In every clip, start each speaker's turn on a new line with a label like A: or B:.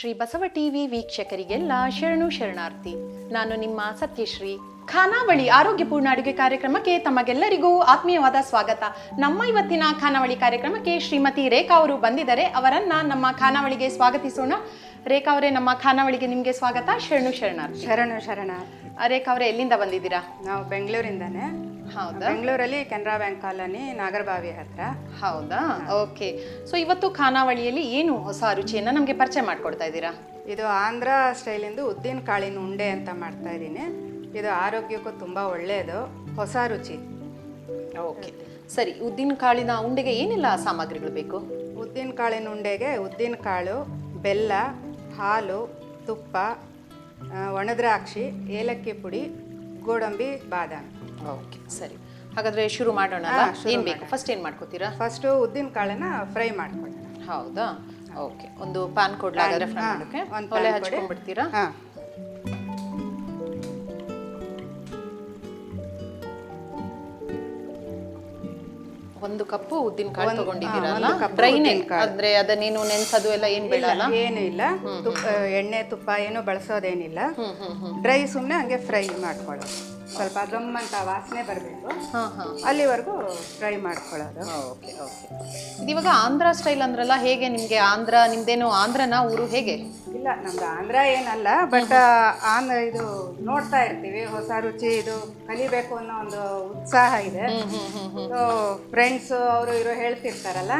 A: Shri Basava TV ವೀಕ್ಷಕರಿಗೆಲ್ಲ ಶರಣು ಶರಣಾರ್ಥಿ. ನಾನು ನಿಮ್ಮ ಸತ್ಯಶ್ರೀ. ಖಾನಾವಳಿ ಆರೋಗ್ಯಪೂರ್ಣ ಅಡುಗೆ ಕಾರ್ಯಕ್ರಮಕ್ಕೆ ತಮಗೆಲ್ಲರಿಗೂ ಆತ್ಮೀಯವಾದ ಸ್ವಾಗತ. ನಮ್ಮ ಇವತ್ತಿನ ಖಾನಾವಳಿ ಕಾರ್ಯಕ್ರಮಕ್ಕೆ ಶ್ರೀಮತಿ ರೇಖಾ ಅವರು ಬಂದಿದ್ದಾರೆ. ಅವರನ್ನ ನಮ್ಮ ಖಾನಾವಳಿಗೆ ಸ್ವಾಗತಿಸೋಣ. ರೇಖಾ ಅವರೇ ನಮ್ಮ ಖಾನಾವಳಿಗೆ ನಿಮಗೆ ಸ್ವಾಗತ. ಶರಣು ಶರಣಾರ್ಥಿ.
B: ಶರಣು ಶರಣ
A: ಆ, ರೇಖಾ ಅವರೇ ಎಲ್ಲಿಂದ ಬಂದಿದ್ದೀರಾ?
B: ನಾವು ಬೆಂಗಳೂರಿಂದಾನೆ.
A: ಹೌದಾ?
B: ಬೆಂಗಳೂರಲ್ಲಿ ಕೆನರಾ ಬ್ಯಾಂಕ್ ಕಾಲೋನಿ ನಾಗರಬಾವಿ ಹತ್ರ.
A: ಹೌದಾ? ಓಕೆ. ಸೊ ಇವತ್ತು ಖಾನಾವಳಿಯಲ್ಲಿ ಏನು ಹೊಸ ರುಚಿಯನ್ನು ನಮಗೆ ಪರಿಚಯ ಮಾಡಿಕೊಡ್ತಾ ಇದ್ದೀರಾ?
B: ಇದು ಆಂಧ್ರ ಸ್ಟೈಲಿಂದು ಉದ್ದಿನ ಕಾಳಿನ ಉಂಡೆ ಅಂತ ಮಾಡ್ತಾ ಇದ್ದೀನಿ. ಇದು ಆರೋಗ್ಯಕ್ಕೂ ತುಂಬ ಒಳ್ಳೆಯದು. ಹೊಸ ರುಚಿ.
A: ಓಕೆ. ಸರಿ ಉದ್ದಿನ ಕಾಳಿನ ಉಂಡೆಗೆ ಏನೆಲ್ಲ ಸಾಮಗ್ರಿಗಳು ಬೇಕು?
B: ಉದ್ದಿನ ಕಾಳಿನ ಉಂಡೆಗೆ ಉದ್ದಿನ ಕಾಳು ಬೆಲ್ಲ ಹಾಲು ತುಪ್ಪ ಒಣದ್ರಾಕ್ಷಿ ಏಲಕ್ಕಿ ಪುಡಿ ಗೋಡಂಬಿ ಬಾದಾಮಿ.
A: ಓಕೆ ಸರಿ. ಹಾಗಾದ್ರೆ ಶುರು ಮಾಡೋಣ ಏನು ಬೇಕು? ಫಸ್ಟ್ ಏನು ಮಾಡ್ಕೋತೀರಾ?
B: ಫಸ್ಟು ಉದ್ದಿನ ಕಾಳನ್ನ ಫ್ರೈ ಮಾಡ್ಕೊಳ್ಳೋಣ
A: ಹೌದಾ? ಓಕೆ ಒಂದು ಪಾನ್ ಕೊಡ್ಲಾಗಾದ್ರೆ ಫ್ರೈ
B: ಮಾಡೋಕೆ?
A: ಒಂದು
B: ಒಂದ್
A: ಒಲೆ. ಹಚ್ಕೊಂಡ್ಬಿಡ್ತೀರಾ?
B: ಹಾಂ.
A: ಒಂದು ಕಪ್ಪು ಉದ್ದಿನ ಕಾಳು ತಗೊಂಡಿದ್ದೀರಲ್ಲ ಡ್ರೈನೇ ಅಂದ್ರೆ ಅದನ್ನೇನು ನೆನ್ಸೋದು ಎಲ್ಲ ಏನು ಬೇಡಲ್ಲ
B: ಏನು ಇಲ್ಲ. ಎಣ್ಣೆ ತುಪ್ಪ ಏನು ಬಳಸೋದೇನಿಲ್ಲ. ಡ್ರೈ ಸುಮ್ಮನೆ ಹಂಗೆ ಫ್ರೈ ಮಾಡ್ಕೊಳ್ಳೋದು. ಸ್ವಲ್ಪ ಗಮ್ ಅಂತ ವಾಸನೆ ಬರಬೇಕು.
A: ಹಾ ಹಾ.
B: ಅಲ್ಲಿವರೆಗೂ ಫ್ರೈ ಮಾಡ್ಕೊಳ್ಳೋದು.
A: Okay okay. ಇದಿವಾಗ ಆಂಧ್ರ ಸ್ಟೈಲ್ ಅಂದ್ರಲ್ಲ ಹೇಗೆ ನಿಮಗೆ ಆಂಧ್ರ ನಿಮ್ದೇನು ಆಂಧ್ರನ ಊರು ಹೇಗೆ?
B: ಇಲ್ಲ ನಮ್ದು ಆಂಧ್ರ ಏನಲ್ಲ ಬಟ್ ಆನ್ ಇದು ನೋಡ್ತಾ ಇರ್ತೀವಿ ಹೊಸ ರುಚಿ ಇದು ಕಲಿಬೇಕು ಅನ್ನೋ ಒಂದು ಉತ್ಸಾಹ ಇದೆ. ಸೊ ಫ್ರೆಂಡ್ಸ್ ಅವರು ಇರೋ ಹೇಳ್ತಿರ್ತಾರಲ್ಲ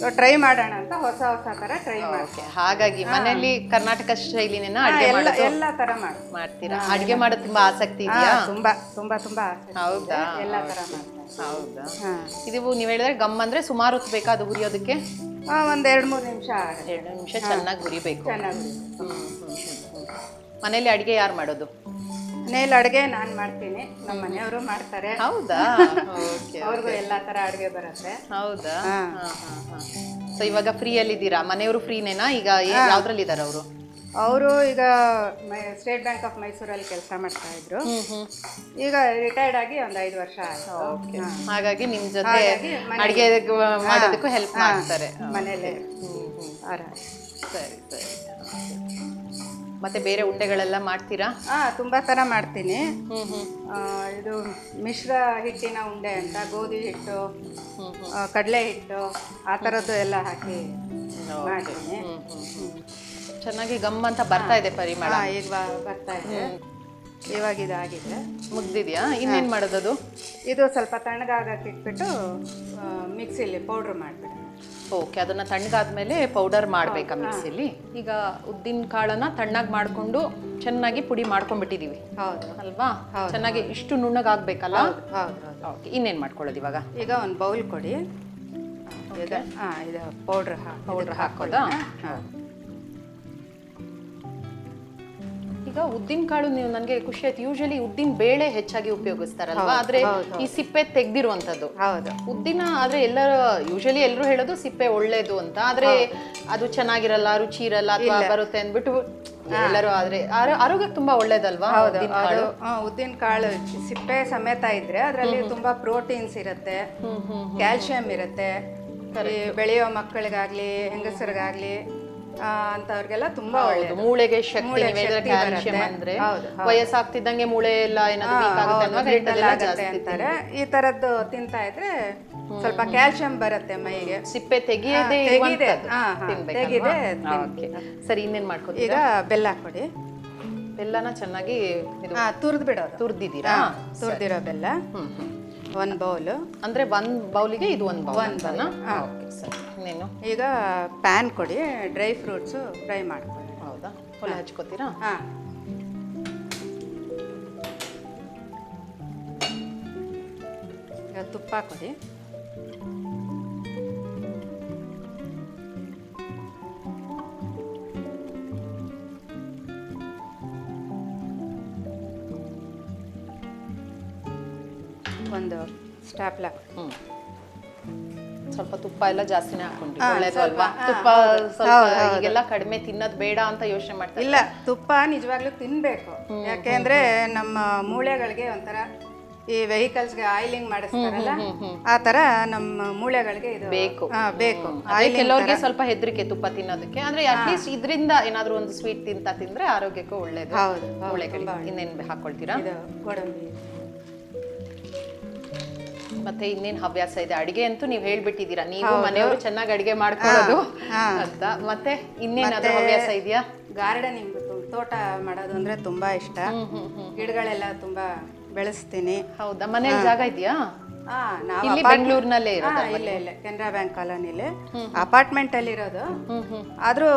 B: ಸೊ ಟ್ರೈ ಮಾಡೋಣ ಅಂತ ಹೊಸ ಹೊಸ ತರ ಟ್ರೈ
A: ಮಾಡ್ತೀವಿ ಹಾಗಾಗಿ ಮನೆಯಲ್ಲಿ ಕರ್ನಾಟಕ ಶೈಲಿನ ಅಡುಗೆ
B: ಎಲ್ಲ
A: ತರ
B: ಎಲ್ಲ ಥರ ಮಾಡಿ
A: ಮಾಡ್ತೀರಾ? ಅಡಿಗೆ ಮಾಡೋದು ತುಂಬಾ ಆಸಕ್ತಿ ಇದೆಯಾ?
B: ತುಂಬಾ ತುಂಬಾ ತುಂಬಾ ಆಸಕ್ತಿ
A: ಹೌದಾ?
B: ಎಲ್ಲ ತರ ಮಾಡ್ತಾರೆ.
A: ಹೌದಾ? ಇದು ನೀವು ಹೇಳಿದ್ರೆ ಗಮ್ ಅಂದ್ರೆ ಸುಮಾರು ಹೊತ್ತು ಬೇಕಾ ಅದು ಹುರಿಯೋದಕ್ಕೆ
B: ಒಂದು ಎರಡು ಮೂರು ನಿಮಿಷ
A: ಎರಡು ನಿಮಿಷ ಚೆನ್ನಾಗಿ ಹುರಿಬೇಕು.
B: ಚೆನ್ನಾಗಿ.
A: ಮನೇಲಿ ಅಡಿಗೆ ಯಾರು ಮಾಡೋದು?
B: ಮನೇಲಿ ಅಡುಗೆ ನಾನು ಮಾಡ್ತೀನಿ. ನಮ್ಮ ಮನೆಯವರು ಮಾಡ್ತಾರೆ.
A: ಹೌದಾ?
B: ಅವ್ರಿಗೂ ಎಲ್ಲ ಥರ ಅಡುಗೆ ಬರುತ್ತೆ.
A: ಹೌದಾ?
B: ಹಾ.
A: ಸೊ ಇವಾಗ ಫ್ರೀ ಅಲ್ಲಿದ್ದೀರಾ? ಮನೆಯವರು ಫ್ರೀನೇನಾ ಈಗ ಯಾವ್ದ್ರಲ್ಲಿ ಇದ್ದಾರೆ ಅವರು?
B: ಅವರು ಈಗ ಸ್ಟೇಟ್ ಬ್ಯಾಂಕ್ ಆಫ್ ಮೈಸೂರಲ್ಲಿ ಕೆಲಸ ಮಾಡ್ತಾ ಇದ್ರು. ಈಗ ರಿಟೈರ್ಡ್ ಆಗಿ ಒಂದು ಐದು ವರ್ಷ ಆಯ್ತು.
A: ಓಕೆ. ಹಾಗಾಗಿ ನಿಮ್ಮ ಜೊತೆ
B: ಹಾಗಾಗಿ
A: ಅಡಿಗೆ ಮಾಡೋದಕ್ಕೂ ಹೆಲ್ಪ್ ಮಾಡ್ತಾರೆ.
B: ಮನೇಲೆ ಆರಾಮ.
A: ಸರಿ ಸರಿ. ಮತ್ತೆ ಬೇರೆ ಉಂಡೆಗಳೆಲ್ಲ ಮಾಡ್ತೀರಾ?
B: ಹಾ ತುಂಬಾ ತರ ಮಾಡ್ತೀನಿ.
A: ಹ್ಮ್ ಹ್ಮ್.
B: ಆ, ಇದು ಮಿಶ್ರ ಹಿಟ್ಟಿನ ಉಂಡೆ ಅಂತ ಗೋಧಿ ಹಿಟ್ಟು
A: ಹ್ಮ್
B: ಕಡಲೆ ಹಿಟ್ಟು ಆ ಥರದ್ದು ಎಲ್ಲ ಹಾಕಿ. ಮಾಡ್ತೀನಿ.
A: ಹ್ಮ್ ಹ್ಮ್ ಹ್ಮ್. ಚೆನ್ನಾಗಿ ಗಮ್ ಅಂತ ಬರ್ತಾ ಇದೆ ಪರಿಮಳ
B: ಹಾಂ ಈಗ ಬ- ಬರ್ತಾ ಇದೆ. ಇವಾಗ ಇದಾಗಿದೆ.
A: ಮುಗ್ದಿದ್ಯಾ? ಇನ್ನೇನ್ ಮಾಡೋದದು?
B: ಇದು ಸ್ವಲ್ಪ ತಣ್ಣಗಾಗಕ್ಕೆ ಇಟ್ಬಿಟ್ಟು ಮಿಕ್ಸಿಲಿ ಪೌಡ್ರ್ ಮಾಡಿಬಿಡಿ
A: ಓಕೆ ಅದನ್ನ ತಣ್ಣಗಾದ್ಮೇಲೆ ಪೌಡರ್ ಮಾಡ್ಬೇಕಾ ಮಿಕ್ಸಿಲಿ? ಈಗ ಉದ್ದಿನ ಕಾಳನ್ನ ತಣ್ಣಗೆ ಮಾಡ್ಕೊಂಡು ಚೆನ್ನಾಗಿ ಪುಡಿ ಮಾಡ್ಕೊಂಡ್ಬಿಟ್ಟಿದೀವಿ.
B: ಹೌದು.
A: ಅಲ್ವಾ? ಚೆನ್ನಾಗಿ ಇಷ್ಟು ನುಣ್ಣಗಾಗ್ಬೇಕಲ್ಲ?
B: ಹೌದು ಹೌದು
A: ಓಕೆ ಇನ್ನೇನ್ ಮಾಡ್ಕೊಳ್ಳೋದು ಇವಾಗ?
B: ಈಗ ಒಂದು ಬೌಲ್ ಕೊಡಿ. ಇದು ಹಾಂ ಇದು ಪೌಡ್ರ್ ಹಾಕಿ
A: ಪೌಡರ್ ಹಾಕೋದಾ? ಈಗ ಉದ್ದಿನ ಕಾಳು ನೀವು ನನಗೆ ಖುಷಿ ಆಯ್ತು. ಯೂಶಲಿ ಉದ್ದಿನ ಬೇಳೆ ಹೆಚ್ಚಾಗಿ ಉಪಯೋಗಿಸ್ತಾರಲ್ವಾ? ಆದ್ರೆ ಈ ಸಿಪ್ಪೆ ತೆಗ್ದಿರುವಂತದ್ದು ಉದ್ದಿನ ಆದ್ರೆ ಎಲ್ಲರ ಯೂಶಲಿ ಎಲ್ಲರೂ ಹೇಳೋದು ಸಿಪ್ಪೆ ಒಳ್ಳೇದು ಅಂತ. ಆದ್ರೆ ಅದು ಚೆನ್ನಾಗಿರಲ್ಲ ರುಚಿ ಇರಲ್ಲ ಅಥವಾ ಬರುತ್ತೆ ಅಂದ್ಬಿಟ್ಟು ಎಲ್ಲರೂ ಆದ್ರೆ ಆರೋ- ಆರೋಗ್ಯಕ್ಕೆ ತುಂಬಾ ಒಳ್ಳೇದಲ್ವಾ ಉದ್ದಿನ ಕಾಳು?
B: ಉದ್ದಿನ ಕಾಳು ಸಿಪ್ಪೆ ಸಮೇತ ಇದ್ರೆ ಅದರಲ್ಲಿ ತುಂಬಾ ಪ್ರೋಟೀನ್ಸ್ ಇರುತ್ತೆ. ಕ್ಯಾಲ್ಸಿಯಂ ಇರುತ್ತೆ. ಬೆಳೆಯೋ ಮಕ್ಕಳಿಗಾಗ್ಲಿ ಹೆಂಗಸರಿಗಾಗ್ಲಿ ಅಂತವ್ರಿಗೆಲ್ಲ ತುಂಬಾ ಒಳ್ಳೆಯದು
A: ಮೂಳೆಗೆ ಶಕ್ತಿ ನೀವು ಹೇಳಿದ್ರೆ ಅಂದ್ರೆ. ವಯಸ್ಸಾಗ್ತಿದ್ದಂಗೆ ಮೂಳೆ ಎಲ್ಲ ಏನಾದ್ರು ಆಗುತ್ತೆ ಜಾಸ್ತಿ
B: ಅಂತಾರೆ. ಈ ತರದ್ದು ತಿಂತಾ ಇದ್ರೆ ಸ್ವಲ್ಪ ಕ್ಯಾಲ್ಸಿಯಂ ಬರುತ್ತೆ ಮೈಗೆ.
A: ಸಿಪ್ಪೆ ತೆಗಿಯದೆ
B: ಹಾ, ತೆಗಿದೆ.
A: ಇರುವಂತದ್ದು
B: ಹಾ, ಹಾ,
A: ತಿನ್ಬೇಕಲ್ವಾ?
B: ತೆಗಿದೆ,
A: ಓಕೆ. ಸರಿ ಇನ್ನೇನ್ ಮಾಡ್ಕೊ
B: ಈಗ ಬೆಲ್ಲ ಕೊಡಿ
A: ಬೆಲ್ಲನ ಚೆನ್ನಾಗಿ ಇದು
B: ಹಾ ತುರ್ದು ಬಿಡೋದು.
A: ತುರ್ದಿದ್ದೀರಾ?
B: ತುರ್ದಿರೋ ಬೆಲ್ಲ.
A: ಹ್ಮ್ ಹ್ಮ್.
B: ಒಂದು ಬೌಲ್
A: ಅಂದರೆ ಒಂದು ಬೌಲಿಗೆ ಇದು ಒಂದು ಬೌಲ್ ಅಂತನಾ? Okay sir. ಇನ್ನೇನು?
B: ಈಗ ಪ್ಯಾನ್ ಕೊಡಿ ಡ್ರೈ ಫ್ರೂಟ್ಸು ಫ್ರೈ ಮಾಡ್ಕೊಳ್ಳಿ.
A: ಹೌದಾ? ಒಲೆ ಹಚ್ಕೋತೀರಾ?
B: ಹಾಂ. ಈಗ ತುಪ್ಪ ಕೊಡಿ.
A: ಸ್ವಲ್ಪ ತುಪ್ಪ ಎಲ್ಲ ಜಾಸ್ತಿನೇ ಹಾಕೊಂಡ್ರಿ
B: ಹಾ,
A: ಒಳ್ಳೇದು ಅಲ್ವಾ? ತುಪ್ಪ ಸ್ವಲ್ಪ ಈಗೆಲ್ಲ ಕಡಿಮೆ ತಿನ್ನೋದು ಬೇಡ ಅಂತ ಯೋಚನೆ ಮಾಡ್ತಾರೆ.
B: ಇಲ್ಲ ತುಪ್ಪ ನಿಜವಾಗ್ಲೂ ತಿನ್ಬೇಕು. ಯಾಕೆಂದ್ರೆ ನಮ್ಮ ಮೂಳೆಗಳಿಗೆ ಒಂಥರ ಈ ವೆಹಿಕಲ್ಸ್ಗೆ ಆಯಿಲಿಂಗ್ ಮಾಡಿಸ್ತಾರಲ್ಲ ಆ ತರ ನಮ್ಮ ಮೂಳೆಗಳಿಗೆ ಇದು
A: ಬೇಕು.
B: ಬೇಕು.
A: ಕೆಲವ್ರಿಗೆ ಸ್ವಲ್ಪ ಹೆದರಿಕೆ ತುಪ್ಪ ತಿನ್ನೋದಕ್ಕೆ. ಅಂದ್ರೆ ಅಟ್ಲೀಸ್ಟ್ ಇದರಿಂದ ಏನಾದ್ರು ಒಂದು ಸ್ವೀಟ್ ತಿಂತ ತಿಂದ್ರೆ ಆರೋಗ್ಯಕ್ಕೂ ಒಳ್ಳೇದು. ಮೂಳೆಗಳಿಗೆ ಇನ್ನೇನ್ ಹಾಕೊಳ್ತೀರಾ?
B: ಗೋಡಂಬಿ.
A: ಮತ್ತೆ ಇನ್ನೇನ್ ಹವ್ಯಾಸ ಇದೆ? ಅಡಿಗೆ ಅಂತೂ ನೀವು ಹೇಳ್ಬಿಟ್ಟಿದ್ದೀರಾ. ನೀವು ಮನೆಯವರು ಚೆನ್ನಾಗಿ ಅಡಿಗೆ ಮಾಡ್ಕೊಳ್ಳೋದು ಅಂತ. ಮತ್ತೆ ಇನ್ನೇನಾದ್ರೂ ಹವ್ಯಾಸ ಇದೆಯಾ?
B: ಗಾರ್ಡನಿಂಗ್ ತೋಟ ಮಾಡೋದು ಅಂದ್ರೆ ತುಂಬಾ ಇಷ್ಟ. ಗಿಡಗಳೆಲ್ಲ ತುಂಬಾ ಬೆಳೆಸ್ತೀನಿ.
A: ಹೌದಾ? ಮನೇಲಿ ಜಾಗ ಇದೆಯಾ? ಇಲ್ಲಿ ಬೆಂಗಳೂರಿನಲ್ಲೇ ಇರೋದು
B: ಇಲ್ಲೇ ಇಲ್ಲೇ. ಕೆನರಾ ಬ್ಯಾಂಕ್ ಕಾಲೋನಿಲಿ. ಅಪಾರ್ಟ್ಮೆಂಟ್ ಅಲ್ಲಿ ಇರೋದು ಆದ್ರೂ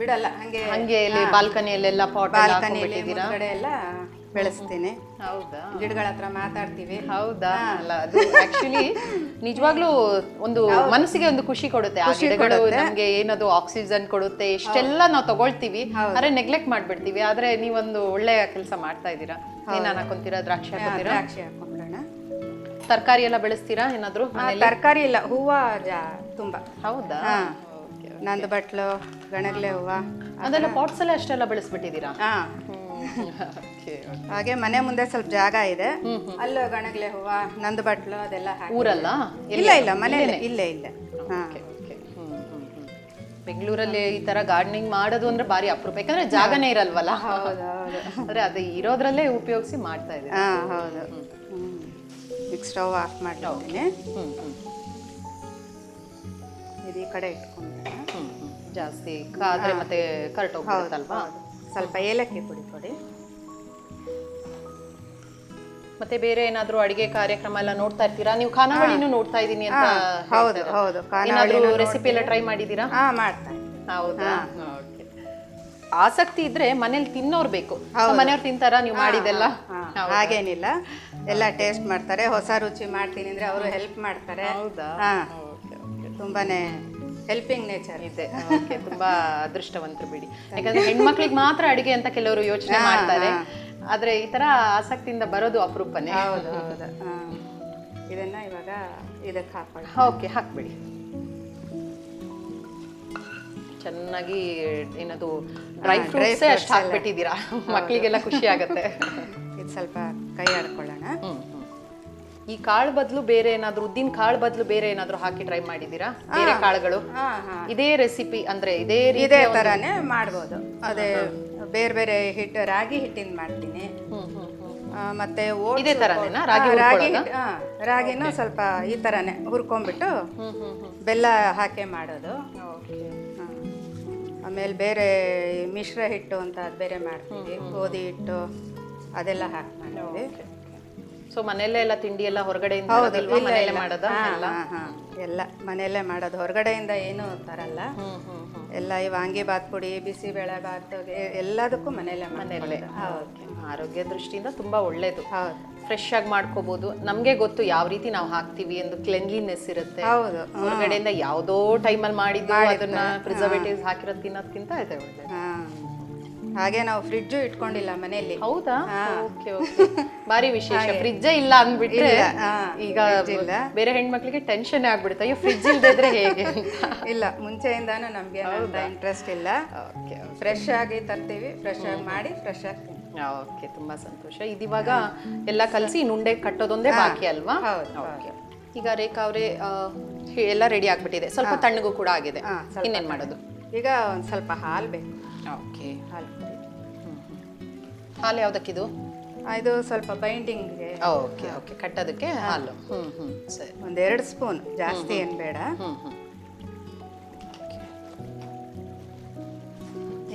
B: ಬಿಡಲ್ಲ ಹಂಗೆ
A: ಹಂಗೆ ಇಲ್ಲಿ ಬಾಲ್ಕನಿಯಲ್ಲೆಲ್ಲ ಪಾಟ್
B: ಮುಂದ್ಗಡೆ ಎಲ್ಲ ಬೆಳೆಸ್ತೀನಿ.
A: ಹೌದಾ?
B: ಗಿಡಗಳ ಹತ್ರ ಮಾತಾಡ್ತೀವಿ.
A: ಹೌದಾ? ಅಲ್ಲ ಅದು ಆಕ್ಚುಲಿ ನಿಜವಾಗ್ಲೂ ಒಂದು ಮನಸ್ಸಿಗೆ ಒಂದು ಖುಷಿ ಕೊಡುತ್ತೆ. ಆ ಗಿಡಗಳು ನಮ್ಗೆ ಏನದು ಆಕ್ಸಿಜನ್ ಕೊಡುತ್ತೆ ಇಷ್ಟೆಲ್ಲ ನಾವು ತಗೊಳ್ತೀವಿ. ಆದ್ರೆ ನೆಗ್ಲೆಕ್ಟ್ ಮಾಡ್ಬಿಡ್ತೀವಿ. ಆದ್ರೆ ನೀವೊಂದು ಒಳ್ಳೆ ಕೆಲಸ ಮಾಡ್ತಾ ಇದ್ದೀರಾ? ನೀನ್ ಹಾಕೊಂತೀರಾ ದ್ರಾಕ್ಷಿ ಹಾಕೋತೀರಾ?
B: ದ್ರಾಕ್ಷಿ ಹಾಕೊಂಡ್ರಣ.
A: ತರಕಾರಿ ಎಲ್ಲ ಬೆಳೆಸ್ತೀರಾ ಏನಾದ್ರು
B: ತರಕಾರಿ ಇಲ್ಲ ಹೂವ ಜಾ ತುಂಬಾ.
A: ಹೌದಾ.
B: ನಂದು ಬಟ್ಲು ಗಣಗ್ಲೆ ಹೂವ
A: ಅದೆಲ್ಲ ಪಾಟ್ಸ್ ಎಲ್ಲ ಅಷ್ಟೆಲ್ಲ ಬೆಳೆಸ್ಬಿಟ್ಟಿದ್ದೀರಾ?
B: ಹಾಗೆ ಮನೆ ಮುಂದೆ ಸ್ವಲ್ಪ ಜಾಗ ಇದೆ. ಅಲ್ಲೂ ಗಣಗ್ಲೆ ಹೂವ ನಂದು ಬಟ್ಲು ಅದೆಲ್ಲ ಹಾಕಿ.
A: ಊರಲ್ಲ?
B: ಇಲ್ಲ ಇಲ್ಲ? ಮನೆ ಇಲ್ಲೇ ಇಲ್ಲೇ. ಹಾ.
A: ಬೆಂಗಳೂರಲ್ಲಿ ಈ ತರ ಗಾರ್ಡನಿಂಗ್ ಮಾಡೋದು ಅಂದ್ರೆ ಬಾರಿ ಅಪರೂಪ. ಯಾಕಂದ್ರೆ ಜಾಗನೇ ಇರಲ್ವಲ್ಲ? ಅಂದ್ರೆ ಅದು ಇರೋದ್ರಲ್ಲೇ ಉಪಯೋಗಿಸಿ ಮಾಡ್ತಾ ಇದೆ
B: ಹಾ ಹೌದು. ಈಗ ಸ್ಟವ್ ಆಫ್ ಮಾಡ್ತೀನಿ
A: ಹ್ಮ್ ಹ್ಮ್.
B: ಇದು ಈ ಕಡೆ ಇಟ್ಕೊಂಡ್ರೆ
A: ಹ್ಮ್ ಹ್ಮ್. ಜಾಸ್ತಿ ಕಾದ್ರೆ ಮತ್ತೆ ಕರೆಕ್ಟ್ ಹೋಗ್ಬಿಡುತ್ತಲ್ವಾ
B: ಸ್ವಲ್ಪ ಏಲಕ್ಕಿ ಪುಡಿ ಕೊಡಿ.
A: ಮತ್ತೆ ಬೇರೆ ಏನಾದರೂ ಅಡಿಗೆ ಕಾರ್ಯಕ್ರಮ ಎಲ್ಲ ನೋಡ್ತಾ ಇರ್ತೀರಾ? ನೀವು ಖಾನಾವಳಿನೂ ನೋಡ್ತಾ ಇದೀನಿ ಅಂತ
B: ಹೌದು ಹೌದು
A: ಏನಾದರೂ ರೆಸಿಪಿ ಎಲ್ಲ ಟ್ರೈ ಮಾಡಿದೀರಾ
B: ಹಾ ಮಾಡ್ತಾರೆ
A: ಹೌದಾ. ಆಸಕ್ತಿ ಇದ್ರೆ ಮನೇಲಿ ತಿನ್ನೋರ್ ಬೇಕು. ಮನೆಯವ್ರು ತಿಂತಾರಾ? ನೀವು ಮಾಡಿದೆಲ್ಲ
B: ಹಾಗೇನಿಲ್ಲ. ಎಲ್ಲ ಟೇಸ್ಟ್ ಮಾಡ್ತಾರೆ. ಹೊಸ ರುಚಿ ಮಾಡ್ತೀನಿ ಅಂದ್ರೆ ಅವರು ಹೆಲ್ಪ್ ಮಾಡ್ತಾರೆ.
A: ಹೌದಾ.
B: ತುಂಬಾನೇ ಹೆಲ್ಪಿಂಗ್ ನೇಚರ್
A: ಇದೆ. ಓಕೆ ತುಂಬಾ ಅದೃಷ್ಟವಂತರು ಬಿಡಿ. ಯಾಕಂದ್ರೆ ಹೆಣ್ಮಕ್ಳಿಗೆ ಮಾತ್ರ ಅಡಿಗೆ ಅಂತ ಕೆಲವರು ಯೋಚನೆ ಮಾಡ್ತಾರೆ. ಆದ್ರೆ ಈ ತರ ಆಸಕ್ತಿಯಿಂದ ಬರೋದು ಅಪರೂಪನೇ.
B: ಹೌದು ಹೌದು. ಇದನ್ನ ಇವಾಗ ಇದಕ್ಕೆ ಹಾಕೊಳ್ಳಿ
A: ಓಕೆ ಹಾಕ್ಬಿಡಿ. ಚೆನ್ನಾಗಿ ಏನದು ಡ್ರೈ ಫ್ರೂಟ್ಸ್ ಅಷ್ಟು ಹಾಕ್ಬಿಟ್ಟಿದ್ದೀರಾ? ಮಕ್ಕಳಿಗೆಲ್ಲ ಖುಷಿ ಆಗುತ್ತೆ.
B: ಇದು ಸ್ವಲ್ಪ ಕೈ ಆಡ್ಕೊಳ್ಳೋಣ.
A: ಈ ಕಾಳು ಬದಲು ಬೇರೆ ಏನಾದ್ರು ಉದ್ದಿನ ಕಾಳು ಬದಲು ಬೇರೆ ಏನಾದ್ರು ಹಾಕಿ ಟ್ರೈ ಮಾಡಿದೀರಾ ಬೇರೆ ಕಾಳುಗಳು? ಇದೇ ರೆಸಿಪಿ ಅಂದ್ರೆ ಇದೇ
B: ಇದೇ ತರಾನೇ ಮಾಡ್ಬೋದು. ಅದೇ ಬೇರೆ ಬೇರೆ ಹಿಟ್ಟು ರಾಗಿ ಹಿಟ್ಟಿಂದ ಮಾಡ್ತೀನಿ. ಮತ್ತೆ
A: ಇದೇ ತರಾನೇನಾ? ರಾಗಿ
B: ರಾಗಿ? ರಾಗಿನೂ ಸ್ವಲ್ಪ ಈ ತರಾನೇ ಹುರ್ಕೊಂಡ್ಬಿಟ್ಟು. ಬೆಲ್ಲ ಹಾಕಿ ಮಾಡೋದು. ಆಮೇಲೆ ಬೇರೆ ಮಿಶ್ರ ಹಿಟ್ಟು ಅಂತ ಅದು ಬೇರೆ ಮಾಡ್ತೀವಿ. ಗೋಧಿ ಹಿಟ್ಟು ಅದೆಲ್ಲ ಹಾಕಿ ಮಾಡ್ತೀವಿ.
A: ಸೊ ಮನೆಯಲ್ಲೇ ಎಲ್ಲ ತಿಂಡಿ ಎಲ್ಲ ಹೊರಗಡೆಯಿಂದ
B: ಹೌದು ಇಲ್ಲ,
A: ಮನೆಯಲ್ಲೇ
B: ಇಲ್ಲ.
A: ಮಾಡೋದಾ
B: ಹಾ,
A: ಎಲ್ಲ?
B: ಹಾ, ಹಾ. ಎಲ್ಲ ಮನೆಯಲ್ಲೇ ಮಾಡೋದು. ಹೊರಗಡೆಯಿಂದ ಏನು ತರಲ್ಲ.
A: ಹ್ಮ್ ಹ್ಮ್ ಹ್ಮ್.
B: ಎಲ್ಲ ಈ ವಾಂಗಿ ಬಾತ್ ಪುಡಿ ಬಿಸಿಬೇಳೆ ಬಾತ್ ಎ- ಎಲ್ಲದಕ್ಕೂ ಮನೆಯಲ್ಲೇ
A: ಮನೆಯಲ್ಲೇ.
B: ಮಾಡ್ಕೊಳ್ಳೋದು. ಹೌದು.
A: ಆರೋಗ್ಯ ದೃಷ್ಟಿಯಿಂದ ತುಂಬಾ ಒಳ್ಳೇದು.
B: ಹೌದು.
A: ಫ್ರೆಶ್ ಆಗಿ ಮಾಡ್ಕೋಬಹುದು ನಮ್ಗೆ ಗೊತ್ತು ಯಾವ ರೀತಿ ನಾವು ಹಾಕ್ತಿವಿ ಎಂದು ಕ್ಲೆನ್ಲಿನೆಸ್ ಇರುತ್ತೆ.
B: ಹೌದು.
A: ಹೊರಗಡೆಯಿಂದ ಯಾವ್ದೋ ಟೈಮಲ್ಲಿ ಮಾಡಿದ್ದು ಅದನ್ನ ಪ್ರಿಸರ್ವೇಟಿವ್ಸ್ ಹಾಕಿರೋದು ತಿನ್ನೋದ್ಕಿಂತ ಇದೆ ಒಳ್ಳೇದು.
B: ಹಾ. ಹಾಗೆ ನಾವು ಫ್ರಿಡ್ಜ್ ಇಟ್ಕೊಂಡಿಲ್ಲ ಮನೆಯಲ್ಲಿ.
A: ಹೌದಾ? Okay okay. ಬಾರಿ ವಿಶೇಷ. ಫ್ರಿಡ್ಜ್ ಇಲ್ಲ ಅಂದ್ಬಿಟ್ರೆ ಈಗ. ಬೇರೆ ಹೆಣ್ಮಕ್ಳಿಗೆ ಟೆನ್ಷನ್ ಆಗ್ಬಿಡುತ್ತೆ. ಅಯ್ಯೋ ಫ್ರಿಡ್ಜ್ ಇಲ್ದಿದ್ರೆ ಹೇಗೆ
B: ಇಲ್ಲ ಮುಂಚೆಯಿಂದಾನು ನಮ್ಗೆ ಇಂಟ್ರೆಸ್ಟ್ ಇಲ್ಲ. ಫ್ರೆಶ್ ಆಗಿ ತರ್ತೀವಿ ಫ್ರೆಶ್ ಆಗಿ ಮಾಡಿ ಫ್ರೆಶ್ ಆಗಿ
A: ಓಕೆ ತುಂಬಾ ಸಂತೋಷ. ಇದಿವಾಗ ಎಲ್ಲ ಕಲಸಿ ನುಂಡೆ ಕಟ್ಟೋದೊಂದೇ ಬಾಕಿ ಅಲ್ವಾ? ಓಕೆ. ಈಗ ರೇಖಾ ಅವರೇ ಎಲ್ಲ ರೆಡಿ ಆಗ್ಬಿಟ್ಟಿದೆ. ಸ್ವಲ್ಪ ತಣ್ಣಗೂ ಕೂಡ ಆಗಿದೆ. ಇನ್ನೇನ್ ಮಾಡೋದು?
B: ಈಗ ಒಂದು ಸ್ವಲ್ಪ ಹಾಲು ಬೇಕು.
A: ಓಕೆ
B: ಹಾಲು
A: ಹಾಲು ಯಾವುದಕ್ಕಿದು?
B: ಇದು ಸ್ವಲ್ಪ ಬೈಂಡಿಂಗ್ಗೆ
A: ಓಕೆ ಓಕೆ ಕಟ್ಟೋದಕ್ಕೆ ಹಾಲು. ಹ್ಞೂ ಹ್ಞೂ ಸರಿ.
B: ಒಂದೆರಡು ಸ್ಪೂನ್. ಜಾಸ್ತಿ ಏನು ಬೇಡ.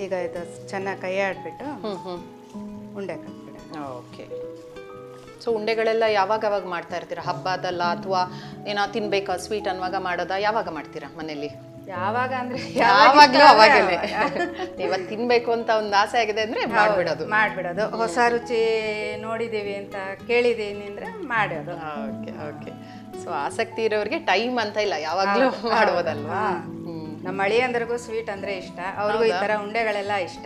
B: ಈಗ ಇದು ಚೆನ್ನಾಗಿ ಕೈ ಆಡ್ಬಿಟ್ಟು
A: ಹ್ಞೂ ಹ್ಞೂ
B: ಉಂಡೆ ಕಟ್ಬಿಡ
A: ಓಕೆ ಸೊ ಉಂಡೆಗಳೆಲ್ಲ ಯಾವಾಗ ಯಾವಾಗ ಮಾಡ್ತಾ ಇರ್ತೀರಾ? ಹಬ್ಬದಲ್ಲ ಅಥವಾ ಏನೋ ತಿನ್ಬೇಕಾ? ಸ್ವೀಟ್ ಅನ್ನುವಾಗ ಮಾಡೋದಾ? ಯಾವಾಗ ಮಾಡ್ತೀರಾ ಮನೇಲಿ
B: ಯಾವಾಗ ಅಂದ್ರೆ
A: ಯಾವಾಗ್ಲೂ ಅವಾಗಲೇ ಇವತ್ತು ತಿನ್ಬೇಕು ಅಂತ ಒಂದು ಆಸೆ ಆಗಿದೆ ಅಂದ್ರೆ ಮಾಡ್ಬಿಡೋದು.
B: ಮಾಡ್ಬಿಡೋದು. ಹೊಸ ರುಚಿ ನೋಡಿದೀವಿ ಅಂತ ಕೇಳಿದೀನಿ ಅಂದ್ರೆ ಮಾಡೋದು
A: ಓಕೆ ಓಕೆ. ಸೊ ಆಸಕ್ತಿ ಇರೋರಿಗೆ ಟೈಮ್ ಅಂತ ಇಲ್ಲ ಯಾವಾಗ್ಲೂ ಮಾಡ್ಬೋದಲ್ವಾ?
B: ನಮ್ಮ ಅಳಿಯಂದ್ರಿಗೂ ಸ್ವೀಟ್ ಅಂದ್ರೆ ಇಷ್ಟ. ಅವ್ರಿಗೂ ಈ ತರ ಉಂಡೆಗಳೆಲ್ಲ ಇಷ್ಟ.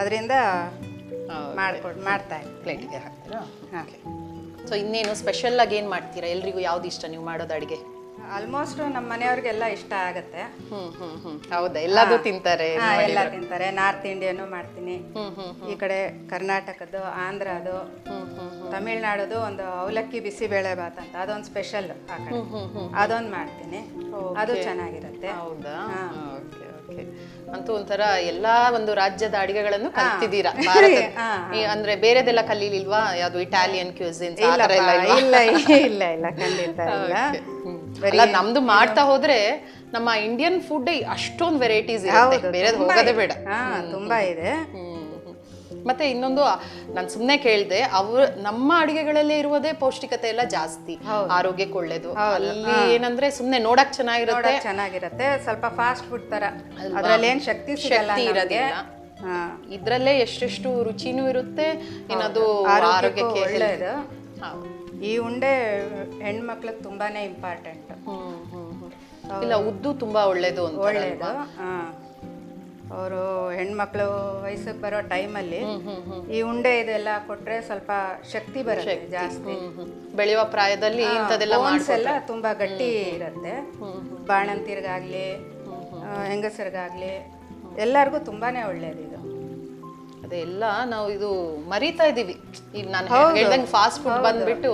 B: ಅದರಿಂದ ಮಾಡ್ಕೊಡ್ ಮಾಡ್ತಾ
A: ಪ್ಲೇಟಿಗೆ ಹಾಕ್ತೀರಾ. ಸೊ ಇನ್ನೇನು ಸ್ಪೆಷಲ್ ಆಗಿ ಏನು ಮಾಡ್ತೀರಾ? ಎಲ್ರಿಗೂ ಯಾವ್ದು ಇಷ್ಟ ನೀವು ಮಾಡೋದು ಅಡಿಗೆ?
B: ಆಲ್ಮೋಸ್ಟ್ ನಮ್ಮ ಮನೆಯವ್ರಿಗೆಲ್ಲ ಇಷ್ಟ ಆಗತ್ತೆ.
A: ಹ್ಮ್ ಹ್ಮ್ ಹ್ಮ್. ಹೌದಾ? ಎಲ್ಲಾದು ತಿಂತಾರೆ
B: ಹಾ, ಎಲ್ಲ ತಿಂತಾರೆ. ನಾರ್ತ್ ಇಂಡಿಯನು ಮಾಡ್ತೀನಿ.
A: ಹ್ಮ್ ಹ್ಮ್
B: ಈ ಕಡೆ ಕರ್ನಾಟಕದ್ದು ಆಂಧ್ರದು
A: ಹ್ಮ್ ಹ್ಮ್
B: ತಮಿಳ್ನಾಡುದು ಒಂದು ಅವಲಕ್ಕಿ ಬಿಸಿಬೇಳೆ ಬಾತ್ ಅಂತ. ಅದೊಂದು ಸ್ಪೆಷಲ್ ಆ ಕಡೆ. ಅದೊಂದು ಮಾಡ್ತೀನಿ. ಅದು ಚೆನ್ನಾಗಿರುತ್ತೆ.
A: ಹೌದಾ? ಓಕೆ ಓಕೆ ಅಂತೂ ಒಂಥರ ಎಲ್ಲಾ ಒಂದು ರಾಜ್ಯದ ಅಡಿಗೆಗಳನ್ನು ಕಲ್ತಿದ್ದೀರಾ ಭಾರತದ? ಈ ಅಂದ್ರೆ ಬೇರೆದೆಲ್ಲ ಕಲೀಲಿಲ್ವಾ? ಯಾವ್ದು ಇಟಾಲಿಯನ್ ಕ್ಯೂಸಿನ್ಸ್ ಇಲ್ಲ
B: ಇಲ್ಲ ಇಲ್ಲ ಇಲ್ಲ ಖಂಡಿತ ಇಲ್ಲ.
A: ಅಲ್ಲ ನಮ್ದು ಮಾಡ್ತಾ ಹೋದ್ರೆ ನಮ್ಮ ಇಂಡಿಯನ್ ಫುಡ್ ಅಷ್ಟೊಂದು ವೆರೈಟೀಸ್ ಇರುತ್ತೆ. ಬೇರೆ ಹೋಗೋದೇ ಬೇಡ.
B: ತುಂಬಾ ಇದೆ.
A: ಮತ್ತೆ ಇನ್ನೊಂದು ನಾನು ಸುಮ್ಮನೆ ಕೇಳ್ದೆ ಅವ್ರ ನಮ್ಮ ಅಡಿಗೆಗಳಲ್ಲಿ ಇರುವುದೇ ಪೌಷ್ಟಿಕತೆ ಎಲ್ಲ ಜಾಸ್ತಿ. ಆರೋಗ್ಯಕ್ಕೆ ಒಳ್ಳೇದು. ಅಲ್ಲಿ ಏನಂದ್ರೆ ಸುಮ್ಮನೆ ನೋಡಕ್ ಚೆನ್ನಾಗಿರುತ್ತೆ.
B: ಚೆನ್ನಾಗಿರುತ್ತೆ. ಸ್ವಲ್ಪ ಫಾಸ್ಟ್ ಫುಡ್ ತರ. ಅದ್ರಲ್ಲಿ ಏನ್ ಶಕ್ತಿ
A: ಶಕ್ತಿ
B: ಇರೋದೆ
A: ಇದ್ರಲ್ಲೇ ಎಷ್ಟೆಷ್ಟು ರುಚಿನೂ ಇರುತ್ತೆ. ಏನದು
B: ಆರೋಗ್ಯಕ್ಕೂ ಒಳ್ಳೇದು. ಈ ಉಂಡೆ ಹೆಣ್ಮಕ್ಳಿಗೆ ತುಂಬಾನೇ ಇಂಪಾರ್ಟೆಂಟ್.
A: ಇಲ್ಲ ಉದ್ದು ತುಂಬಾ ಒಳ್ಳೇದು
B: ಒಳ್ಳೇದು ಅವರು ಹೆಣ್ಮಕ್ಳು ವಯಸ್ಸಿಗೆ ಬರೋ ಟೈಮಲ್ಲಿ ಈ ಉಂಡೆ ಇದೆಲ್ಲ ಕೊಟ್ರೆ ಸ್ವಲ್ಪ ಶಕ್ತಿ ಬರುತ್ತೆ ಜಾಸ್ತಿ.
A: ಬೆಳೆಯುವ ಪ್ರಾಯದಲ್ಲಿ
B: ಎಲ್ಲ ತುಂಬಾ ಗಟ್ಟಿ ಇರುತ್ತೆ. ಬಾಣಂತಿರ್ಗಾಗ್ಲಿ ಹೆಂಗಸರಿಗಾಗ್ಲಿ ಎಲ್ಲರಿಗೂ ತುಂಬಾನೇ ಒಳ್ಳೇದು ಇದು.
A: ಅದೇ ಎಲ್ಲ ನಾವು ಇದು ಮರಿತಾ ಇದೀವಿ ಈಗ ನಾನು ಹೇಳ್ದಂಗೆ ಫಾಸ್ಟ್ ಫುಡ್ ಬಂದ್ಬಿಟ್ಟು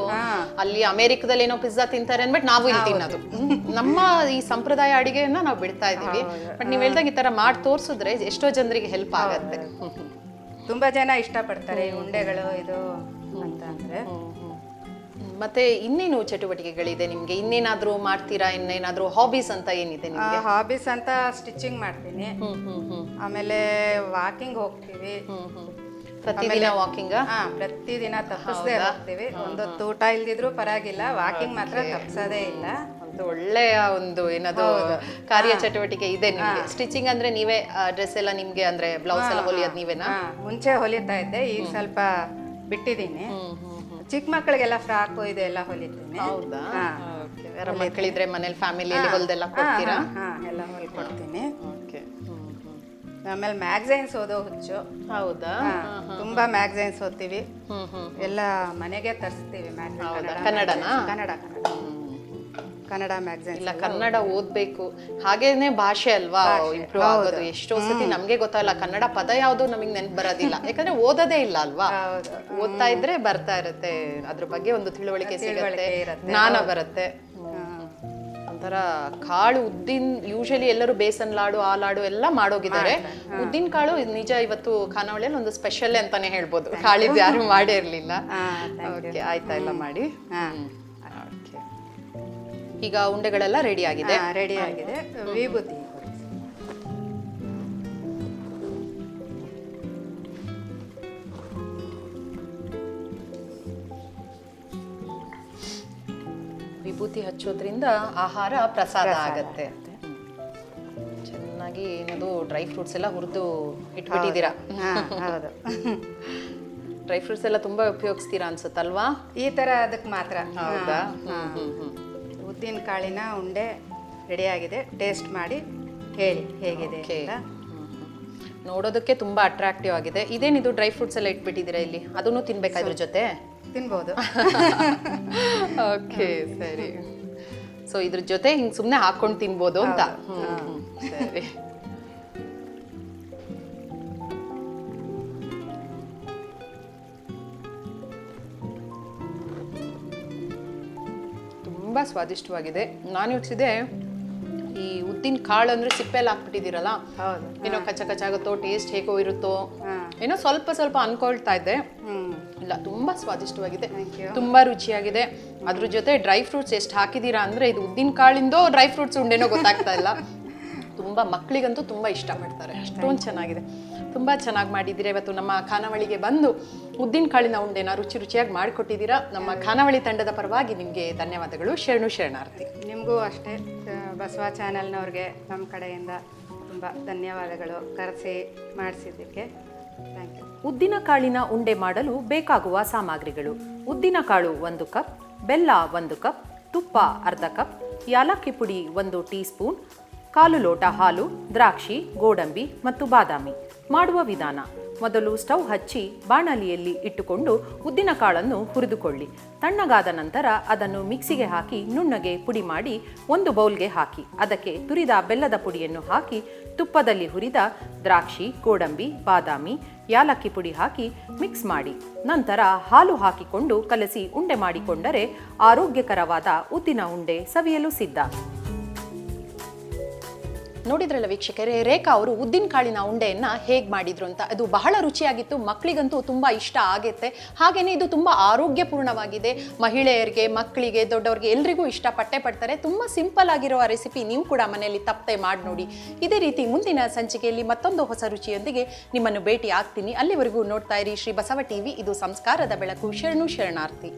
A: ಅಲ್ಲಿ ಅಮೆರಿಕದಲ್ಲಿ ಏನೋ ಪಿಜ್ಜಾ ತಿಂತಾರೆ ಅಂದ್ಬಿಟ್ಟು ನಾವು ಇಲ್ಲಿ ತಿನ್ನೋದು. ನಮ್ಮ ಈ ಸಂಪ್ರದಾಯ ಅಡಿಗೆಯನ್ನ ನಾವು ಬಿಡ್ತಾ ಇದೀವಿ ಬಟ್ ನೀವು ಹೇಳ್ದಂಗೆ ಈ ತರ ಮಾಡಿ ತೋರಿಸಿದ್ರೆ ಎಷ್ಟೋ ಜನರಿಗೆ ಹೆಲ್ಪ್ ಆಗತ್ತೆ.
B: ತುಂಬಾ ಜನ ಇಷ್ಟಪಡ್ತಾರೆ ಈ ಉಂಡೆಗಳು ಇದು ಅಂತ ಅಂದ್ರೆ.
A: ಮತ್ತೆ ಇನ್ನೇನು ಚಟುವಟಿಕೆಗಳಿದೆ ನಿಮ್ಗೆ? ಇನ್ನೇನಾದ್ರೂ ಮಾಡ್ತೀರಾ? ಇನ್ನೇನಾದ್ರೂ ಹಾಬೀಸ್ ಅಂತ ಏನಿದೆ ನಿಮ್ಗೆ?
B: ಹಾಬೀಸ್ ಅಂತ ಸ್ಟಿಚಿಂಗ್ ಮಾಡ್ತೀನಿ. ಆಮೇಲೆ ವಾಕಿಂಗ್ ಹೋಗ್ತೀವಿ.
A: ಪ್ರತಿದಿನ ವಾಕಿಂಗ್
B: ಪ್ರತಿದಿನ ತಪ್ಪಿಸದೆ ಹೋಗ್ತೀವಿ. ಒಂದೊತ್ತು ಊಟ ಇಲ್ದಿದ್ರು ಪರವಾಗಿಲ್ಲ. ವಾಕಿಂಗ್ ಮಾತ್ರ ತಪ್ಸೋದೇ ಇಲ್ಲ.
A: ಒಂದು ಒಳ್ಳೆಯ ಒಂದು ಏನದು ಕಾರ್ಯ ಚಟುವಟಿಕೆ ಇದೆ ನಿಮಗೆ. ಸ್ಟಿಚಿಂಗ್ ಅಂದ್ರೆ ನೀವೇ ಡ್ರೆಸ್ ಎಲ್ಲ ನಿಮ್ಗೆ ಅಂದ್ರೆ ಬ್ಲೌಸ್ ಎಲ್ಲ ಹೊಲಿಯೋದ್ ನೀವೇನಾ?
B: ಮುಂಚೆ ಹೊಲಿತಾ ಇದ್ದೆ ಈಗ ಸ್ವಲ್ಪ ಬಿಟ್ಟಿದ್ದೀನಿ. ಚಿಕ್ಕ ಮಕ್ಕಳಿಗೆಲ್ಲ ಫ್ರಾಕು ಇದೆಲ್ಲ ಹೊಲಿತೀನಿ.
A: ಹೌದಾ? ಮಕ್ಕಳಿದ್ರೆ ಮನೇಲಿ ಫ್ಯಾಮಿಲಿ ಹೊಲ್ದೆಲ್ಲ ಕೊಡ್ತೀರಾ?
B: ಹಾ ಎಲ್ಲ ಹೊಲ್ಕೊಡ್ತೀನಿ.
A: ಓಕೆ
B: ಆಮೇಲೆ ಮ್ಯಾಗ್ಝೈನ್ಸ್ ಓದೋ ಹುಚ್ಚು.
A: ಹೌದಾ?
B: ತುಂಬಾ ಮ್ಯಾಗ್ಝೈನ್ಸ್ ಓದ್ತೀವಿ. ಎಲ್ಲ ಮನೆಗೆ ತರಿಸ್ತೀವಿ ಮ್ಯಾಗ್ಝೈನ್
A: ಕನ್ನಡ ಕನ್ನಡನಾ?
B: ಕನ್ನಡ ಕನ್ನಡ. ಕನ್ನಡ ಮ್ಯಾಗ್ಝಿನ್
A: ಇಲ್ಲ ಕನ್ನಡ ಓದ್ಬೇಕು. ಹಾಗೇನೆ ಭಾಷೆ ಅಲ್ವಾ? ಇಂಪ್ರೂವ್ ಆಗೋದು. ಎಷ್ಟೋ ಸತಿ ನಮ್ಗೆ ಗೊತ್ತಾಗಲ್ಲ ಕನ್ನಡ ಪದ ಯಾವ್ದು ನಮಗೆ ನೆನ್ಪು ಬರೋದಿಲ್ಲ. ಯಾಕಂದ್ರೆ ಓದೋದೇ ಇಲ್ಲ ಅಲ್ವಾ? ಓದ್ತಾ ಇದ್ರೆ ಬರ್ತಾ ಇರುತ್ತೆ. ಅದ್ರ ಬಗ್ಗೆ ಒಂದು ತಿಳುವಳಿಕೆ ಸಿಗುತ್ತೆ. ಜ್ಞಾನ ಬರುತ್ತೆ. ಒಂಥರ ಕಾಳು ಉದ್ದಿನ ಯೂಶಲಿ ಎಲ್ಲರೂ ಬೇಸನ್ ಲಾಡು ಆ ಲಾಡು ಎಲ್ಲ ಮಾಡೋಗಿದ್ದಾರೆ. ಉದ್ದಿನ ಕಾಳು ನಿಜ ಇವತ್ತು ಖಾನಾವಳಿಯಲ್ಲಿ ಒಂದು ಸ್ಪೆಷಲ್ ಅಂತಾನೆ ಹೇಳ್ಬೋದು. ಕಾಳಿದ್ದು ಯಾರು ಮಾಡೇ ಇರಲಿಲ್ಲ ಓಕೆ ಆಯ್ತಾ ಎಲ್ಲ ಮಾಡಿ. ಈಗ ಉಂಡೆಗಳೆಲ್ಲ ರೆಡಿ ಆಗಿದೆ.
B: ರೆಡಿ ಆಗಿದೆ. ವಿಭೂತಿ.
A: ವಿಭೂತಿ ಹಚ್ಚೋದ್ರಿಂದ ಆಹಾರ ಪ್ರಸಾದ ಆಗತ್ತೆ. ಚೆನ್ನಾಗಿ ಏನದು ಡ್ರೈ ಫ್ರೂಟ್ಸ್ ಎಲ್ಲ ಹುರಿದು ಇಟ್ಬಿಟ್ಟಿದ್ದೀರಾ?
B: ಹೌದು.
A: ಡ್ರೈ ಫ್ರೂಟ್ಸ್ ಎಲ್ಲ ತುಂಬಾ ಉಪಯೋಗಿಸ್ತೀರಾ ಅನ್ಸುತ್ತಲ್ವಾ?
B: ಈ ತರ ಅದಕ್ಕೆ ಮಾತ್ರ.
A: ಹೌದಾ?
B: ಹ್ಮ್
A: ಹ್ಮ್ ಹ್ಮ್.
B: ಉದ್ದಿನ ಕಾಳಿನ ಉಂಡೆ ರೆಡಿ ಆಗಿದೆ ಟೇಸ್ಟ್ ಮಾಡಿ ಹೇಳಿ ಹೇಗಿದೆ. ಅಂತ.
A: ನೋಡೋದಕ್ಕೆ ತುಂಬಾ ಅಟ್ರಾಕ್ಟಿವ್ ಆಗಿದೆ. ಇದೇನಿದು ಡ್ರೈ ಫ್ರೂಟ್ಸ್ ಎಲ್ಲ ಇಟ್ಬಿಟ್ಟಿದ್ದೀರಾ ಇಲ್ಲಿ? ಅದನ್ನು ತಿನ್ಬೇಕಾದ್ರ ಜೊತೆ?
B: ತಿನ್ಬೋದು.
A: ಓಕೆ ಸರಿ. ಸೊ ಇದ್ರ ಜೊತೆ ಹಿಂಗೆ ಸುಮ್ಮನೆ ಹಾಕೊಂಡು ತಿನ್ಬೋದು ಅಂತ. ಸರಿ. ತುಂಬಾ ಸ್ವಾದಿಷ್ಟವಾಗಿದೆ. ನಾನು ಯೋಚಿಸಿದೆ ಈ ಉದ್ದಿನ ಕಾಳು ಅಂದ್ರೆ ಸಿಪ್ಪೆಲ್ಲ ಹಾಕ್ಬಿಟ್ಟಿದ್ದೀರಲ್ಲ
B: ಹೌದು.
A: ಏನೋ ಕಚ್ಚ ಕಚ್ಚ ಆಗುತ್ತೋ ಟೇಸ್ಟ್ ಹೇಗೋ ಇರುತ್ತೋ ಏನೋ ಸ್ವಲ್ಪ ಸ್ವಲ್ಪ ಅನ್ಕೊಳ್ತಾ ಇದ್ದೆ. ಇಲ್ಲ ತುಂಬಾ ಸ್ವಾದಿಷ್ಟವಾಗಿದೆ. ತುಂಬ ರುಚಿಯಾಗಿದೆ. ಅದ್ರ ಜೊತೆ ಡ್ರೈ ಫ್ರೂಟ್ಸ್ ಎಷ್ಟು ಹಾಕಿದೀರಾ ಅಂದ್ರೆ ಇದು ಉದ್ದಿನ ಕಾಳಿಂದೋ ಡ್ರೈ ಫ್ರೂಟ್ಸ್ ಉಂಡೆನೋ ಗೊತ್ತಾಗ್ತಾ ಇಲ್ಲ. ತುಂಬಾ ಮಕ್ಕಳಿಗಂತೂ ತುಂಬ ಇಷ್ಟಪಡ್ತಾರೆ ಅಷ್ಟೊಂದು ಚೆನ್ನಾಗಿದೆ. ತುಂಬ ಚೆನ್ನಾಗಿ ಮಾಡಿದ್ದೀರಾ. ಇವತ್ತು ನಮ್ಮ ಖಾನಾವಳಿಗೆ ಬಂದು ಉದ್ದಿನ ಕಾಳಿನ ಉಂಡೆನ ರುಚಿ ರುಚಿಯಾಗಿ ಮಾಡಿಕೊಟ್ಟಿದ್ದೀರಾ. ನಮ್ಮ ಖಾನಾವಳಿ ತಂಡದ ಪರವಾಗಿ ನಿಮಗೆ ಧನ್ಯವಾದಗಳು. ಶರಣು ಶರಣಾರ್ಥಿ.
B: ನಿಮಗೂ ಅಷ್ಟೇ ಬಸವ ಚಾನೆಲ್ನವ್ರಿಗೆ ನಮ್ಮ ಕಡೆಯಿಂದ ತುಂಬ ಧನ್ಯವಾದಗಳು. ಕರೆಸಿ ಮಾಡಿಸಿದ್ದಕ್ಕೆ ಥ್ಯಾಂಕ್ ಯು
A: ಉದ್ದಿನ ಕಾಳಿನ ಉಂಡೆ ಮಾಡಲು ಬೇಕಾಗುವ ಸಾಮಗ್ರಿಗಳು. ಉದ್ದಿನ ಕಾಳು ಒಂದು ಕಪ್ ಬೆಲ್ಲ ಒಂದು ಕಪ್ ತುಪ್ಪ ಅರ್ಧ ಕಪ್ ಯಾಲಕ್ಕಿ ಪುಡಿ ಒಂದು ಟೀ ಸ್ಪೂನ್ ಕಾಲು ಲೋಟ ಹಾಲು, ದ್ರಾಕ್ಷಿ, ಗೋಡಂಬಿ ಮತ್ತು ಬಾದಾಮಿ. ಮಾಡುವ ವಿಧಾನ, ಮೊದಲು ಸ್ಟವ್ ಹಚ್ಚಿ ಬಾಣಲಿಯಲ್ಲಿ ಇಟ್ಟುಕೊಂಡು ಉದ್ದಿನ ಕಾಳನ್ನು ಹುರಿದುಕೊಳ್ಳಿ. ತಣ್ಣಗಾದ ನಂತರ ಅದನ್ನು ಮಿಕ್ಸಿಗೆ ಹಾಕಿ ನುಣ್ಣಗೆ ಪುಡಿ ಮಾಡಿ ಒಂದು ಬೌಲ್ಗೆ ಹಾಕಿ. ಅದಕ್ಕೆ ತುರಿದ ಬೆಲ್ಲದ ಪುಡಿಯನ್ನು ಹಾಕಿ, ತುಪ್ಪದಲ್ಲಿ ಹುರಿದ ದ್ರಾಕ್ಷಿ, ಗೋಡಂಬಿ, ಬಾದಾಮಿ, ಯಾಲಕ್ಕಿ ಪುಡಿ ಹಾಕಿ ಮಿಕ್ಸ್ ಮಾಡಿ. ನಂತರ ಹಾಲು ಹಾಕಿಕೊಂಡು ಕಲಸಿ ಉಂಡೆ ಮಾಡಿಕೊಂಡರೆ ಆರೋಗ್ಯಕರವಾದ ಉದ್ದಿನ ಉಂಡೆ ಸವಿಯಲು ಸಿದ್ಧ. ನೋಡಿದ್ರಲ್ಲ ವೀಕ್ಷಕರೇ, ರೇಖಾ ಅವರು ಉದ್ದಿನ ಕಾಳಿನ ಉಂಡೆಯನ್ನ ಹೇಗೆ ಮಾಡಿದ್ರು ಅಂತ. ಅದು ಬಹಳ ರುಚಿಯಾಗಿತ್ತು ಮಕ್ಕಳಿಗಂತೂ ತುಂಬ ಇಷ್ಟ ಆಗುತ್ತೆ. ಹಾಗೇನೆ ಇದು ತುಂಬ ಆರೋಗ್ಯಪೂರ್ಣವಾಗಿದೆ. ಮಹಿಳೆಯರಿಗೆ, ಮಕ್ಕಳಿಗೆ, ದೊಡ್ಡವರಿಗೆ ಎಲ್ರಿಗೂ ಇಷ್ಟಪಟ್ಟೆ ಪಡ್ತಾರೆ. ತುಂಬ ಸಿಂಪಲ್ ಆಗಿರುವ ರೆಸಿಪಿ ನೀವು ಕೂಡ ಮನೆಯಲ್ಲಿ ತಪ್ಪದೆ ಮಾಡಿ ನೋಡಿ. ಇದೇ ರೀತಿ ಮುಂದಿನ ಸಂಚಿಕೆಯಲ್ಲಿ ಮತ್ತೊಂದು ಹೊಸ ರುಚಿಯೊಂದಿಗೆ ನಿಮ್ಮನ್ನು ಭೇಟಿ ಆಗ್ತೀನಿ ಅಲ್ಲಿವರೆಗೂ ನೋಡ್ತಾ ಇರಿ ಶ್ರೀ ಬಸವ ಟಿವಿ. ಇದು ಸಂಸ್ಕಾರದ ಬೆಳಕು. ಶರಣು ಶರಣಾರ್ಥಿ.